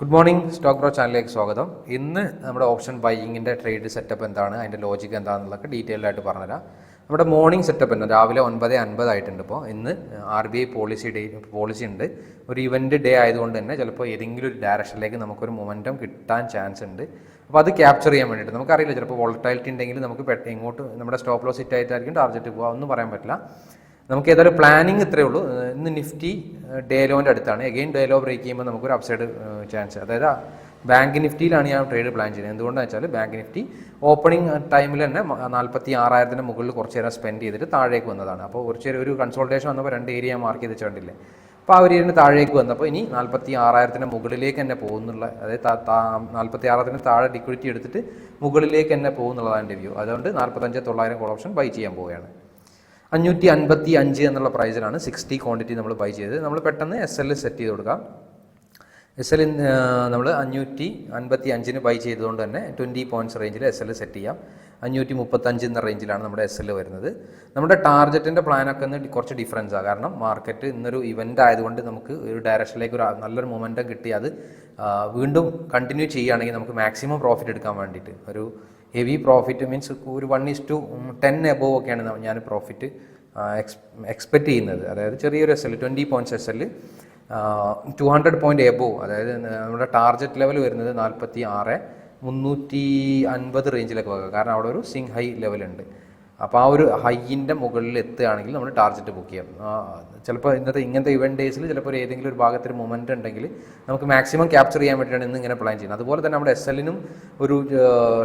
Good morning stock bro ചാനലിലേക്ക് സ്വാഗതം. ഇന്ന് നമ്മുടെ ഓപ്ഷൻ ബൈയിങ്ങിന്റെ ട്രേഡ് സെറ്റപ്പ് എന്താണ് അതിന്റെ ലോജിക് എന്താണെന്നുള്ളതൊക്കെ ഡീറ്റെയിൽ ആയിട്ട് പറഞ്ഞുതരാം. നമ്മുടെ മോർണിംഗ് സെറ്റപ്പ് ഉണ്ട് രാവിലെ ഒൻപത് ആയിട്ടുണ്ട് ഇപ്പോൾ ഇന്ന് R B I policy day policy ഉണ്ട്. ഒരു ഇവന്റ് ഡേ ആയതുകൊണ്ട് തന്നെ ചിലപ്പോൾ ഏതെങ്കിലും ഒരു ഡയറക്ഷനിലേക്ക് നമുക്കൊരു മൊമെന്റം കിട്ടാൻ ചാൻസ് ഉണ്ട്. അപ്പോൾ അത് ക്യാപ്ചർ ചെയ്യാൻ വേണ്ടിയിട്ട് നമുക്കറിയില്ല ചിലപ്പോൾ വോളറ്റാലിറ്റി ഉണ്ടെങ്കിൽ നമുക്ക് ഇങ്ങോട്ട് നമ്മുടെ സ്റ്റോപ്പ് ലോസ് ഹിറ്റ് ആയിട്ടായിരിക്കും ടാർഗറ്റ് പോകുക ഒന്നും പറയാൻ പറ്റില്ല. നമുക്ക് ഏതായാലും പ്ലാനിങ് ഇത്രയേ ഉള്ളൂ. ഇന്ന് നിഫ്റ്റി ഡേ ലോന്റെ അടുത്താണ്. എഗെയിൻ ഡേ ലോ ബ്രേക്ക് ചെയ്യുമ്പോൾ നമുക്കൊരു അപ്സൈഡ് ചാൻസ് അതായത് ബാങ്ക് നിഫ്റ്റിയിലാണ് ഞാൻ ട്രേഡ് പ്ലാൻ ചെയ്യുന്നത്. എന്തുകൊണ്ടാണ് വെച്ചാൽ ബാങ്ക് നിഫ്റ്റി ഓപ്പണിംഗ് ടൈമിൽ തന്നെ നാൽപ്പത്തി ആറായിരത്തിന് മുകളിൽ കുറച്ച് നേരം സ്പെൻഡ് ചെയ്തിട്ട് താഴേക്ക് വന്നതാണ്. അപ്പോൾ കുറച്ച് ഒരു കൺസൾട്ടേഷൻ വന്നപ്പോൾ രണ്ട് ഏരിയ മാർക്ക് ചെയ്ത് വെച്ചിട്ടില്ലേ അപ്പോൾ ആ ഒരു ഏരിയന് താഴേക്ക് വന്നപ്പോൾ ഇനി നാൽപ്പത്തി ആറായിരത്തിന് മുകളിലേക്ക് തന്നെ പോകുന്നുള്ള അതായത് നാൽപ്പത്തി ആറായിരത്തിന് താഴെ ലിക്വിഡിറ്റി എടുത്തിട്ട് മുകളിലേക്ക് തന്നെ പോകുന്നുള്ളതാണ് എന്റെ വ്യൂ അതുകൊണ്ട് നാൽപ്പത്തഞ്ച് തൊള്ളായിരം കോൾ ഓപ്ഷൻ ബൈ ചെയ്യാൻ പോവുകയാണ്. അഞ്ഞൂറ്റി അൻപത്തി അഞ്ച് എന്നുള്ള പ്രൈസിലാണ് സിക്സ്റ്റി ക്വാണ്ടിറ്റി നമ്മൾ ബൈ ചെയ്തത്. നമ്മൾ പെട്ടെന്ന് എസ് എൽ സെറ്റ് ചെയ്ത് കൊടുക്കാം. എസ് എൽ നമ്മൾ അഞ്ഞൂറ്റി അൻപത്തി അഞ്ചിന് ബൈ ചെയ്തുകൊണ്ട് തന്നെ ട്വന്റി പോയിന്റ്സ് റേഞ്ചിൽ എസ് എൽ സെറ്റ് ചെയ്യാം. അഞ്ഞൂറ്റി മുപ്പത്തഞ്ച് എന്ന റേഞ്ചിലാണ് നമ്മുടെ എസ് എൽ വരുന്നത്. നമ്മുടെ ടാർഗറ്റിന്റെ പ്ലാനൊക്കെ ഒന്ന് കുറച്ച് ഡിഫറൻസാണ് കാരണം മാർക്കറ്റ് ഇന്നൊരു ഇവന്റ് ആയതുകൊണ്ട് നമുക്ക് ഒരു ഡയറക്ഷനിലേക്ക് ഒരു നല്ലൊരു മൊമെന്റം കിട്ടി. അത് വീണ്ടും കണ്ടിന്യൂ ചെയ്യുകയാണെങ്കിൽ നമുക്ക് മാക്സിമം പ്രോഫിറ്റ് എടുക്കാൻ വേണ്ടിയിട്ട് ഒരു ഹെവി പ്രോഫിറ്റ് മീൻസ് ഒരു one is to ten above ഒക്കെയാണ് ഞാൻ പ്രോഫിറ്റ് എക്സ്പെക്റ്റ് ചെയ്യുന്നത്. അതായത് ചെറിയൊരു S L twenty points S L two hundred point above അതായത് നമ്മുടെ ടാർജറ്റ് ലെവൽ വരുന്നത് നാൽപ്പത്തി ആറ് മുന്നൂറ്റി അൻപത് റേഞ്ചിലൊക്കെ വെക്കുക കാരണം അവിടെ ഒരു സിങ് ഹൈ ലെവലുണ്ട് അപ്പോൾ ആ ഒരു ഹൈയിന്റെ മുകളിൽ എത്തുകയാണെങ്കിൽ നമ്മൾ ടാർജറ്റ് ബുക്ക് ചെയ്യാം. ചിലപ്പോൾ ഇന്നത്തെ ഇങ്ങനത്തെ ഇവന്റ് ഡേയ്സിൽ ചിലപ്പോൾ ഒരു ഏതെങ്കിലും ഒരു ഭാഗത്തൊരു മൊമെന്റ് ഉണ്ടെങ്കിൽ നമുക്ക് മാക്സിമം ക്യാപ്ചർ ചെയ്യാൻ വേണ്ടിയിട്ടാണ് ഇന്ന് ഇങ്ങനെ പ്ലാൻ ചെയ്യുന്നത്. അതുപോലെ തന്നെ നമ്മുടെ എസ് എല്ലിനും ഒരു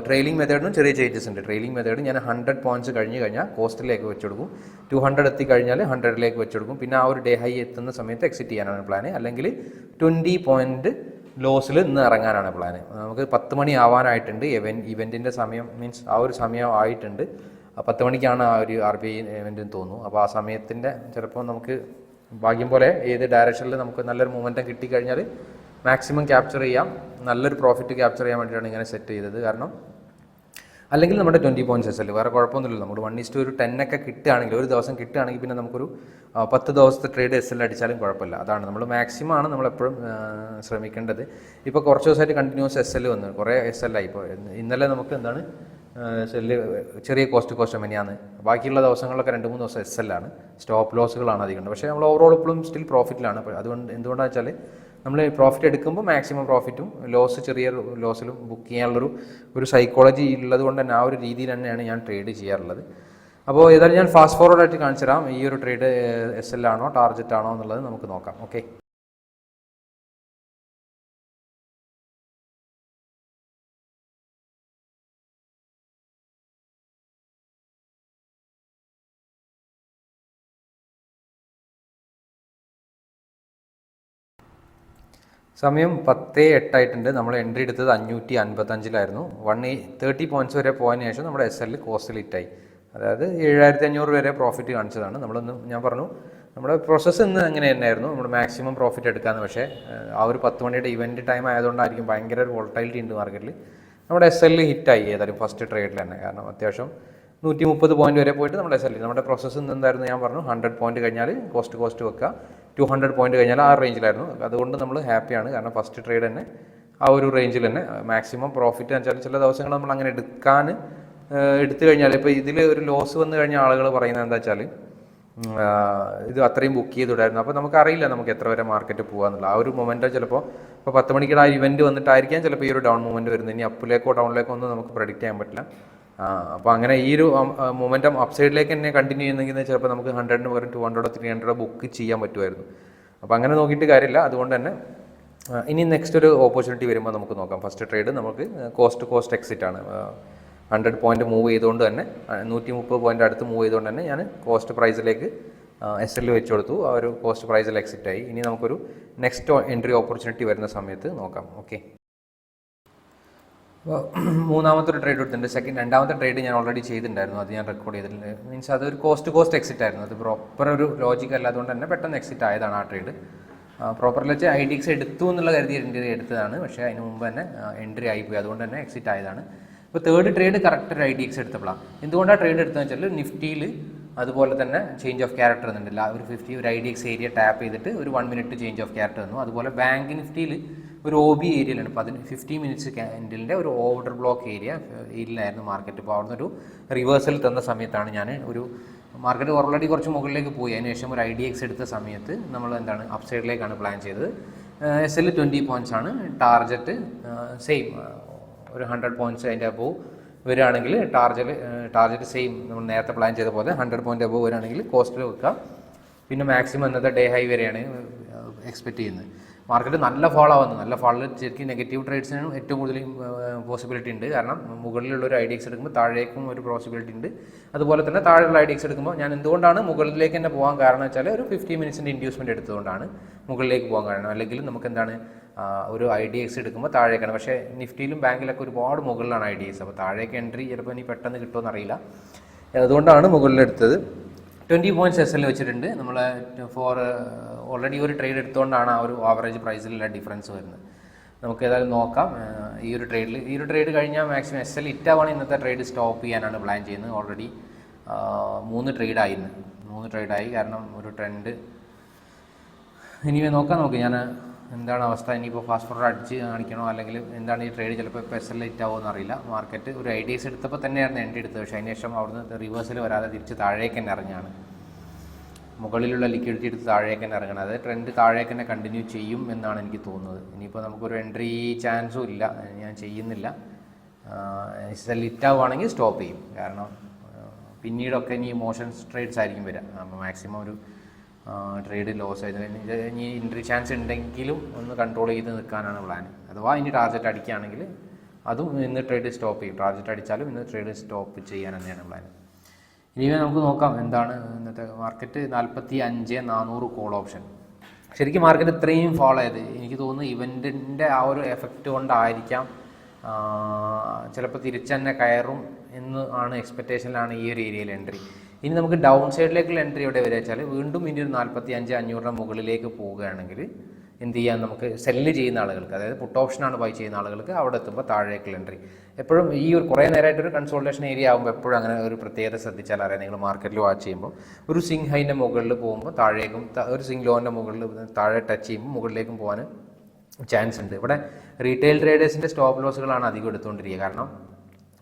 ട്രെയിലിംഗ് മെത്തേഡിനും ചെറിയ ചേഞ്ചസ് ഉണ്ട്. ട്രെയിലിംഗ് മെത്തേഡ് ഞാൻ ഹൺഡ്രഡ് പോയിന്റ്സ് കഴിഞ്ഞ് കഴിഞ്ഞാൽ കോസ്റ്റിലേക്ക് വെച്ച് കൊടുക്കും. ടു ഹൺഡ്രഡ് എത്തി കഴിഞ്ഞാൽ ഹൺഡ്രഡിലേക്ക് വെച്ച് കൊടുക്കും. പിന്നെ ആ ഒരു ഡേ ഹൈ എത്തുന്ന സമയത്ത് എക്സിറ്റ് ചെയ്യാനാണ് പ്ലാൻ അല്ലെങ്കിൽ ട്വന്റി പോയിന്റ് ലോസിൽ ഇന്ന് ഇറങ്ങാനാണ് പ്ലാൻ നമുക്ക് പത്ത് മണി ആവാനായിട്ടുണ്ട്. ഇവൻ ഇവന്റിന്റെ സമയം മീൻസ് ആ ഒരു സമയം ആയിട്ടുണ്ട്. പത്ത് മണിക്കാണ് ആ ഒരു ആർ ബി ഐ ഇവന്റ് തോന്നുന്നു. അപ്പോൾ ആ സമയത്തിന്റെ ചിലപ്പോൾ നമുക്ക് ഭാഗ്യം പോലെ ഏത് ഡയറക്ഷനിൽ നമുക്ക് നല്ലൊരു മൂമെന്റം കിട്ടിക്കഴിഞ്ഞാൽ മാക്സിമം ക്യാപ്ചർ ചെയ്യാം. നല്ലൊരു പ്രോഫിറ്റ് ക്യാപ്ചർ ചെയ്യാൻ വേണ്ടിയിട്ടാണ് ഇങ്ങനെ സെറ്റ് ചെയ്തത്. കാരണം അല്ലെങ്കിൽ നമ്മുടെ ട്വന്റി പോയിന്റ്സ് എസ് എൽ വേറെ കുഴപ്പമൊന്നുമില്ല നമ്മൾ വൺ ഇസ്റ്റ് ഒരു ടെന്നൊക്കെ കിട്ടുകയാണെങ്കിൽ ഒരു ദിവസം കിട്ടുകയാണെങ്കിൽ പിന്നെ നമുക്കൊരു പത്ത് ദിവസത്തെ ട്രേഡ് എസ് എൽ അടിച്ചാലും കുഴപ്പമില്ല. അതാണ്. നമ്മൾ മാക്സിമം ആണ് നമ്മളെപ്പോഴും ശ്രമിക്കേണ്ടത്. ഇപ്പോൾ കുറച്ച് ദിവസമായിട്ട് കണ്ടിന്യൂസ് എസ് എൽ വന്നു. കുറേ എസ് എൽ ആയി. ഇപ്പോൾ ഇന്നലെ നമുക്ക് എന്താണ് എൽ ചെറിയ കോസ്റ്റ് കോസ്റ്റ് മെനിയാണ് ബാക്കിയുള്ള ദിവസങ്ങളിലൊക്കെ രണ്ട് മൂന്ന് ദിവസം എസ് ആണ്. സ്റ്റോപ്പ് ലോസുകളാണ് അധികം. പക്ഷേ നമ്മൾ ഓവറോൾ ഇപ്പോഴും സ്റ്റിൽ പ്രോഫിറ്റിലാണ് അപ്പോൾ അതുകൊണ്ട് എന്തുകൊണ്ടാണെന്ന് വെച്ചാൽ നമ്മൾ പ്രോഫിറ്റ് എടുക്കുമ്പോൾ മാക്സിമം പ്രോഫിറ്റും ലോസ് ചെറിയ ലോസിലും ബുക്ക് ചെയ്യാനുള്ളൊരു ഒരു സൈക്കോളജി ഉള്ളത് കൊണ്ട് തന്നെ ആ ഒരു രീതിയിൽ തന്നെയാണ് ഞാൻ ട്രേഡ് ചെയ്യാറുള്ളത്. അപ്പോൾ ഏതായാലും ഞാൻ ഫാസ്റ്റ് ഫോർവേഡ് ആയിട്ട് കാണിച്ചു തരാം ഈ ഒരു ട്രേഡ് എസ് എൽ ആണോ ടാർജറ്റ് ആണോ എന്നുള്ളത് നമുക്ക് നോക്കാം. ഓക്കെ സമയം പത്തേ എട്ടായിട്ടുണ്ട്. നമ്മൾ എൻട്രി എടുത്തത് അഞ്ഞൂറ്റി അൻപത്തഞ്ചിലായിരുന്നു. വൺ എയ് തേർട്ടി പോയിന്റ്സ് വരെ പോയതിന് ശേഷം നമ്മുടെ എസ് എല്ലിൽ കോസ്റ്റിൽ ഹിറ്റായി അതായത് ഏഴായിരത്തി അഞ്ഞൂറ് വരെ പ്രോഫിറ്റ് കാണിച്ചതാണ്. നമ്മളൊന്ന് ഞാൻ പറഞ്ഞു നമ്മുടെ പ്രോസസ്സ് ഇന്ന് അങ്ങനെ തന്നെയായിരുന്നു. നമ്മൾ മാക്സിമം പ്രോഫിറ്റ് എടുക്കാമെന്ന് പക്ഷേ ആ ഒരു പത്ത് മണിയുടെ ഇവന്റ് ടൈം ആയതുകൊണ്ടായിരിക്കും ഭയങ്കര ഒരു വോൾട്ടൈലിറ്റി ഉണ്ട് മാർക്കറ്റിൽ നമ്മുടെ എസ് എല്ലിൽ ഹിറ്റായി ഏതായാലും ഫസ്റ്റ് ട്രേഡിൽ തന്നെ. കാരണം അത്യാവശ്യം നൂറ്റി മുപ്പത് പോയിന്റ് വരെ പോയിട്ട് നമ്മുടെ എസ് എൽ നമ്മുടെ പ്രോസസ്സ് എന്തായിരുന്നു? ഞാൻ പറഞ്ഞു ഹൺഡ്രഡ് പോയിന്റ് കഴിഞ്ഞാൽ കോസ്റ്റ് കോസ്റ്റ് വെക്കുക. ടു ഹൺഡ്രഡ് പോയിന്റ് കഴിഞ്ഞാൽ ആ റേഞ്ചിലായിരുന്നു അതുകൊണ്ട് നമ്മൾ ഹാപ്പിയാണ് കാരണം ഫസ്റ്റ് ട്രേഡ് തന്നെ ആ ഒരു റേഞ്ചിൽ തന്നെ. മാക്സിമം പ്രോഫിറ്റ് എന്ന് വെച്ചാൽ ചില ദിവസങ്ങൾ നമ്മൾ അങ്ങനെ എടുക്കാൻ എടുത്തു കഴിഞ്ഞാൽ ഇപ്പോൾ ഇതിൽ ഒരു ലോസ് വന്നു കഴിഞ്ഞാൽ ആളുകൾ പറയുന്നത് എന്താ വെച്ചാൽ ഇത് അത്രയും ബുക്ക് ചെയ്തിടായിരുന്നു. അപ്പോൾ നമുക്കറിയില്ല നമുക്ക് എത്ര വരെ മാർക്കറ്റ് പോകാന്നുള്ള ആ ഒരു മൊമെന്റോ ചിലപ്പോൾ ഇപ്പോൾ പത്ത് മണിക്കുള്ള ആ ഇവന്റ് വന്നിട്ടായിരിക്കാം ചിലപ്പോൾ ഈ ഒരു ഡൗൺ മൂവ്മെന്റ് വരുന്നത്. ഇനി അപ്പിലേക്കോ ഡൗണിലേക്കോ ഒന്നും നമുക്ക് പ്രഡിക്റ്റ് ചെയ്യാൻ പറ്റില്ല. അപ്പോൾ അങ്ങനെ ഈ ഒരു മൊമെന്റം അപ്സൈഡിലേക്ക് തന്നെ കണ്ടിന്യൂ ചെയ്യുന്നെങ്കിൽ ചിലപ്പോൾ നമുക്ക് ഹൺഡ്രഡിന് പകരം ടു ഹൺഡ്രഡോ ത്രീ ഹൺഡ്രഡോ ബുക്ക് ചെയ്യാൻ പറ്റുമായിരുന്നു. അപ്പോൾ അങ്ങനെ നോക്കിയിട്ട് കാര്യമില്ല. അതുകൊണ്ട് തന്നെ ഇനി നെക്സ്റ്റ് ഒരു ഓപ്പർച്യൂണിറ്റി വരുമ്പോൾ നമുക്ക് നോക്കാം. ഫസ്റ്റ് ട്രേഡ് നമുക്ക് കോസ്റ്റ് കോസ്റ്റ് എക്സിറ്റ് ആണ്. ഹൺഡ്രഡ് പോയിന്റ് മൂവ് ചെയ്തുകൊണ്ട് തന്നെ നൂറ്റി മുപ്പത് പോയിന്റ് അടുത്ത് മൂവ് ചെയ്തുകൊണ്ട് തന്നെ ഞാൻ കോസ്റ്റ് പ്രൈസിലേക്ക് എസ് എൽ വെച്ച് കൊടുത്തു. ആ ഒരു കോസ്റ്റ് പ്രൈസിൽ എക്സിറ്റ് ആയി. ഇനി നമുക്കൊരു നെക്സ്റ്റ് എൻട്രി ഓപ്പർച്യൂണിറ്റി വരുന്ന സമയത്ത് നോക്കാം. ഓക്കെ അപ്പോൾ മൂന്നാമത്തെ ഒരു ട്രേഡ് എടുത്തിട്ടുണ്ട് സെക്കൻഡ് രണ്ടാമത്തെ ട്രേഡ് ഞാൻ ഓൾറെഡി ചെയ്തിട്ടുണ്ടായിരുന്നു. അത് ഞാൻ റെക്കോർഡ് ചെയ്തിട്ടുണ്ട്. മീൻസ് അതൊരു കോസ്റ്റ് കോസ്റ്റ് എക്സിറ്റ് ആയിരുന്നു. അത് പ്രോപ്പർ ഒരു ലോജിക് അല്ലാത്തതുകൊണ്ട് തന്നെ പെട്ടെന്ന് എക്സിറ്റ് ആയതാണ് ആ ട്രേഡ് പ്രോപ്പർലി വെച്ച് ഐ ഡി എക്സ് എടുത്തു എന്നുള്ള കരുതി എൻട്രി എടുത്തതാണ്. പക്ഷേ അതിന് മുമ്പ് തന്നെ എൻട്രി ആയിപ്പോയി. അതുകൊണ്ട് തന്നെ എക്സിറ്റ് ആയതാണ്. ഇപ്പോൾ തേർഡ് ട്രേഡ് കറക്റ്റ് ഒരു ഐ ഡി എക്സ് എടുത്തപ്പോഴാണ് എന്തുകൊണ്ടാണ് ട്രേഡ് എടുത്തതെന്ന് വെച്ചാൽ നിഫ്റ്റിയിൽ അതുപോലെ തന്നെ ചേഞ്ച് ഓഫ് ക്യാരക്ടർ എന്നുണ്ടല്ല ഒരു ഫിഫ്റ്റി ഒരു I D X area tap ചെയ്തിട്ട് ഒരു one minute change of character തന്നു അതുപോലെ ബാങ്ക് നിഫ്റ്റിയിൽ ഒരു ഒ ബി ഏരിയയിലാണ് പതിന് ഫിഫ്റ്റി മിനിറ്റ്സ് ക്യാൻഡിലിന്റെ ഒരു ഓർഡർ ബ്ലോക്ക് ഏരിയ ഏരിയയിലായിരുന്നു മാർക്കറ്റ് ഇപ്പോൾ അവിടുന്ന് ഒരു റിവേഴ്സൽ തന്ന സമയത്താണ് ഞാൻ ഒരു മാർക്കറ്റ് ഓൾറെഡി കുറച്ച് മുകളിലേക്ക് പോയി. അതിനുശേഷം ഒരു ഐ ഡി എക്സ് എടുത്ത സമയത്ത് നമ്മൾ എന്താണ് അപ് സൈഡിലേക്കാണ് പ്ലാൻ ചെയ്തത് എസ് എൽ ട്വന്റി പോയിന്റ്സ് ആണ് ടാർജറ്റ് സെയിം ഒരു ഹൺഡ്രഡ് പോയിന്റ്സ് അതിന്റെ അബോവ് വരികയാണെങ്കിൽ ടാർജറ്റ് ടാർജറ്റ് സെയിം നമ്മൾ നേരത്തെ പ്ലാൻ ചെയ്ത പോലെ ഹൺഡ്രഡ് പോയിന്റ് അബോവ് വരികയാണെങ്കിൽ കോസ്റ്റിൽ വെക്കുക. പിന്നെ മാക്സിമം ഇന്നത്തെ ഡേ ഹൈ വരെയാണ് എക്സ്പെക്റ്റ് ചെയ്യുന്നത്. മാർക്കറ്റ് നല്ല ഫോൾ ആവുന്നു നല്ല ഫോളിൽ ശരിക്കും നെഗറ്റീവ് ട്രേഡ്സിനും ഏറ്റവും കൂടുതൽ പോസിബിലിറ്റി ഉണ്ട്. കാരണം മുകളിലുള്ള ഒരു ഐ ഡി എക്സ് എടുക്കുമ്പോൾ താഴേക്കും ഒരു പോസിബിലിറ്റി ഉണ്ട്. അതുപോലെ തന്നെ താഴെയുള്ള ഐ ഡി എക്സ് എടുക്കുമ്പോൾ ഞാൻ എന്തുകൊണ്ടാണ് മുകളിലേക്ക് തന്നെ പോകാൻ കാരണം വെച്ചാൽ ഒരു ഫിഫ്റ്റി മിനിറ്റ്സിന്റെ ഇൻഡ്യൂസ്മെന്റ് എടുത്തുകൊണ്ടാണ് മുകളിലേക്ക് പോകാൻ കാരണം. അല്ലെങ്കിൽ നമുക്ക് എന്താണ് ഒരു ഐ ഡി എക്സ് എടുക്കുമ്പോൾ താഴേക്കാണ്. പക്ഷേ നിഫ്റ്റിയിലും ബാങ്കിലൊക്കെ ഒരുപാട് മുകളിലാണ് ഐ ഡി എക്സ് അപ്പോൾ താഴേക്ക് എൻട്രി ചിലപ്പോൾ ഇനി പെട്ടെന്ന് കിട്ടുമോ എന്നറിയില്ല അതുകൊണ്ടാണ് മുകളിലെടുത്തത്. ട്വന്റി പോയിന്റ്സ് എസ് എൽ വെച്ചിട്ടുണ്ട്. നമ്മൾ ഫോർ ഓൾറെഡി ഒരു ട്രേഡ് എടുത്തുകൊണ്ടാണ് ആ ഒരു ആവറേജ് പ്രൈസിലുള്ള ഡിഫറൻസ് വരുന്നത്. നമുക്ക് ഏതായാലും നോക്കാം. ഈ ഒരു ട്രേഡിൽ ഈ ഒരു ട്രേഡ് കഴിഞ്ഞാൽ മാക്സിമം എസ് എൽ ഇറ്റാവാണ് ഇന്നത്തെ ട്രേഡ് സ്റ്റോപ്പ് ചെയ്യാനാണ് പ്ലാൻ ചെയ്യുന്നത്. ഓൾറെഡി മൂന്ന് ട്രേഡായിരുന്നു മൂന്ന് ട്രേഡായി കാരണം ഒരു ട്രെൻഡ് ഇനി നോക്കാം. നമുക്ക് ഞാൻ എന്താണ് അവസ്ഥ? ഇനിയിപ്പോൾ ഫാസ്റ്റ് അടിച്ച് കാണിക്കണോ? അല്ലെങ്കിൽ എന്താണ് ഈ ട്രേഡ് ചിലപ്പോൾ ഇപ്പോൾ ലേറ്റ് ആവുമെന്ന് അറിയില്ല. മാർക്കറ്റ് ഒരു ഐഡിയസ് എടുത്തപ്പോൾ തന്നെയായിരുന്നു എന്റെ എടുത്തത്. പക്ഷേ അതിനുശേഷം അവിടുന്ന് റിവേഴ്സിൽ വരാതെ തിരിച്ച് താഴേക്ക് തന്നെ ഇറങ്ങിയാണ് മുകളിലുള്ള ലിക്വിഡിറ്റി എടുത്ത് താഴേക്ക് തന്നെ ഇറങ്ങണം. അതായത് ട്രെൻഡ് താഴേക്ക് തന്നെ കണ്ടിന്യൂ ചെയ്യും എന്നാണ് എനിക്ക് തോന്നുന്നത്. ഇനിയിപ്പോൾ നമുക്കൊരു എൻട്രി ചാൻസും ഇല്ല. ഞാൻ ചെയ്യുന്നില്ല. എസ് ലിറ്റ് ആവുകയാണെങ്കിൽ സ്റ്റോപ്പ് ചെയ്യും. കാരണം പിന്നീടൊക്കെ ഇനി മോഷൻ ട്രേഡ്സ് ആയിരിക്കും വരിക. മാക്സിമം ഒരു ട്രേഡ് ലോസ് ആയത് ഇനി എൻട്രി ചാൻസ് ഉണ്ടെങ്കിലും ഒന്ന് കൺട്രോൾ ചെയ്ത് നിൽക്കാനാണ് പ്ലാൻ അഥവാ ഇനി ടാർഗറ്റ് അടിക്കുകയാണെങ്കിൽ അതും ഇന്ന് ട്രേഡ് സ്റ്റോപ്പ് ചെയ്യും. ടാർഗറ്റ് അടിച്ചാലും ഇന്ന് ട്രേഡ് സ്റ്റോപ്പ് ചെയ്യാൻ തന്നെയാണ് പ്ലാൻ ഇനി നമുക്ക് നോക്കാം എന്താണ് ഇന്നത്തെ മാർക്കറ്റ് നാൽപ്പത്തി അഞ്ച് നാനൂറ് കോൾ ഓപ്ഷൻ ശരിക്കും മാർക്കറ്റ് ഇത്രയും ഫോളോ ചെയ്ത് എനിക്ക് തോന്നുന്നു ഇവന്റിന്റെ ആ ഒരു എഫക്റ്റ് കൊണ്ടായിരിക്കാം ചിലപ്പോൾ തിരിച്ച് തന്നെ കയറും എന്ന് ആണ് എക്സ്പെക്റ്റേഷനിലാണ് ഈ ഒരു ഏരിയയിൽ എൻട്രി ഇനി നമുക്ക് ഡൗൺ സൈഡിലേക്കുള്ള എൻട്രി എവിടെ വരിക വെച്ചാൽ വീണ്ടും ഇനി ഒരു നാൽപ്പത്തി അഞ്ച് അഞ്ഞൂറിന് മുകളിലേക്ക് പോവുകയാണെങ്കിൽ എന്ത് ചെയ്യാം? നമുക്ക് സെല്ല് ചെയ്യുന്ന ആളുകൾക്ക് അതായത് പുട്ട് ഓപ്ഷനാണ് ബൈ ചെയ്യുന്ന ആളുകൾക്ക് അവിടെ എത്തുമ്പോൾ താഴേക്കുള്ള എൻട്രി എപ്പോഴും ഈ ഒരു കുറേ നേരമായിട്ട് ഒരു കൺസോൾട്ടേഷൻ ഏരിയ ആകുമ്പോൾ എപ്പോഴും അങ്ങനെ ഒരു പ്രത്യേകത ശ്രദ്ധിച്ചാൽ അറിയാം. നിങ്ങൾ മാർക്കറ്റിൽ വാച്ച് ചെയ്യുമ്പോൾ ഒരു സിംഗ് ഹൈന്റെ മുകളിൽ പോകുമ്പോൾ താഴേക്കും ഒരു സിംഗ് ലോന്റെ മുകളിൽ താഴെ ടച്ച് ചെയ്യുമ്പോൾ മുകളിലേക്കും പോകാൻ ചാൻസ് ഉണ്ട്. ഇവിടെ റീറ്റെയിൽ ട്രേഡേഴ്സിന്റെ സ്റ്റോപ്പ് ലോസുകളാണ് അധികം എടുത്തുകൊണ്ടിരിക്കുക. കാരണം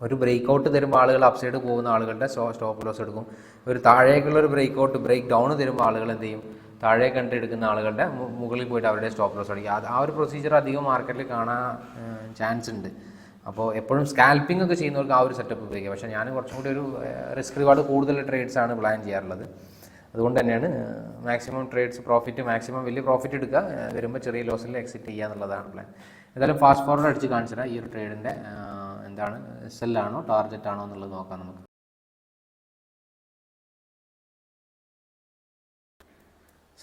ഒരു ബ്രേക്ക് ഔട്ട് തരുമ്പോൾ ആളുകൾ അപ്സൈഡ് പോകുന്ന ആളുകളുടെ സ്റ്റോപ്പ് ലോസ് എടുക്കും. ഒരു താഴേക്കുള്ള ഒരു ബ്രേക്ക് ഔട്ട് ബ്രേക്ക് ഡൗൺ തരുമ്പോൾ ആളുകൾ എന്ത് ചെയ്യും? താഴെ കണ്ട് എടുക്കുന്ന ആളുകളുടെ മുകളിൽ പോയിട്ട് അവരുടെ സ്റ്റോപ്പ് ലോസ് അടിക്കും. ആ ഒരു പ്രൊസീജിയർ അധികം മാർക്കറ്റിൽ കാണാൻ ചാൻസ് ഉണ്ട്. അപ്പോൾ എപ്പോഴും സ്കാൽപ്പിംഗ് ഒക്കെ ചെയ്യുന്നവർക്ക് ആ ഒരു സെറ്റപ്പ് ഉപയോഗിക്കാം. പക്ഷേ ഞാൻ കുറച്ചും കൂടി ഒരു റിസ്ക് റിവാർഡ് കൂടുതൽ ട്രേഡ്സ് ആണ് പ്ലാൻ ചെയ്യാറുള്ളത്. അതുകൊണ്ട് തന്നെയാണ് മാക്സിമം ട്രേഡ്സ് പ്രോഫിറ്റ് മാക്സിമം വലിയ പ്രോഫിറ്റ് എടുക്കുക വരുമ്പോൾ ചെറിയ ലോസിൽ എക്സിറ്റ് ചെയ്യുക എന്നുള്ളതാണ് പ്ലാൻ എന്തായാലും ഫാസ്റ്റ് ഫോർവേഡ് അടിച്ച് കാണിച്ചുതരാം ഈ ഒരു ട്രേഡിന്റെ എന്താണ് സെല്ലാണോ ടാർഗറ്റ് ആണോ എന്നുള്ളത് നോക്കാം നമുക്ക്.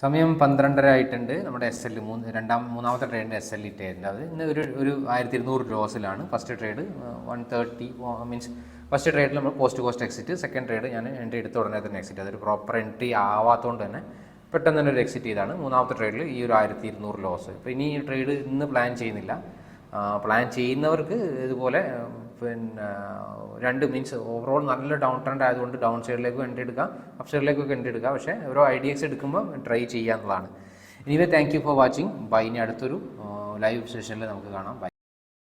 സമയം പന്ത്രണ്ടര ആയിട്ടുണ്ട്. നമ്മുടെ എസ് എൽ മൂന്ന് രണ്ടാം മൂന്നാമത്തെ ട്രേഡിന്റെ എസ് എൽ ഇട്ടായിരുന്നു അത് ഇന്ന് ഒരു ഒരു ആയിരത്തി ഇരുന്നൂറ് ലോസിലാണ് first trade one thirty means first ട്രേഡിൽ നമ്മൾ post cost exit second trade ഞാൻ എൻട്രി എടുത്ത ഉടനെ തന്നെ എക്സിറ്റ് അതൊരു പ്രോപ്പർ എൻട്രി ആവാത്തതുകൊണ്ട് തന്നെ പെട്ടെന്ന് തന്നെ ഒരു എക്സിറ്റ് ചെയ്താണ്. മൂന്നാമത്തെ ട്രേഡിൽ ഈ ഒരു ആയിരത്തി ഇരുന്നൂറ് ലോസ് ഇപ്പോൾ ഇനി ഈ ട്രേഡ് ഇന്ന് പ്ലാൻ ചെയ്യുന്നില്ല. പ്ലാൻ ചെയ്യുന്നവർക്ക് ഇതുപോലെ പിന്നെ രണ്ട് മീൻസ് ഓവറോൾ നല്ല ഡൗൺ ട്രെൻഡ് ആയതുകൊണ്ട് ഡൗൺ സൈഡിലേക്കും എൻട്രി എടുക്കാം അപ്പ് സൈഡിലേക്കൊക്കെ എൻട്രി എടുക്കാം. പക്ഷേ ഓരോ ഐഡിയസ് എടുക്കുമ്പോൾ try ചെയ്യാന്നുള്ളതാണ് anyway thank you for watching bye ഇനി അടുത്തൊരു ലൈവ് സെഷനിൽ നമുക്ക് കാണാം. ബൈ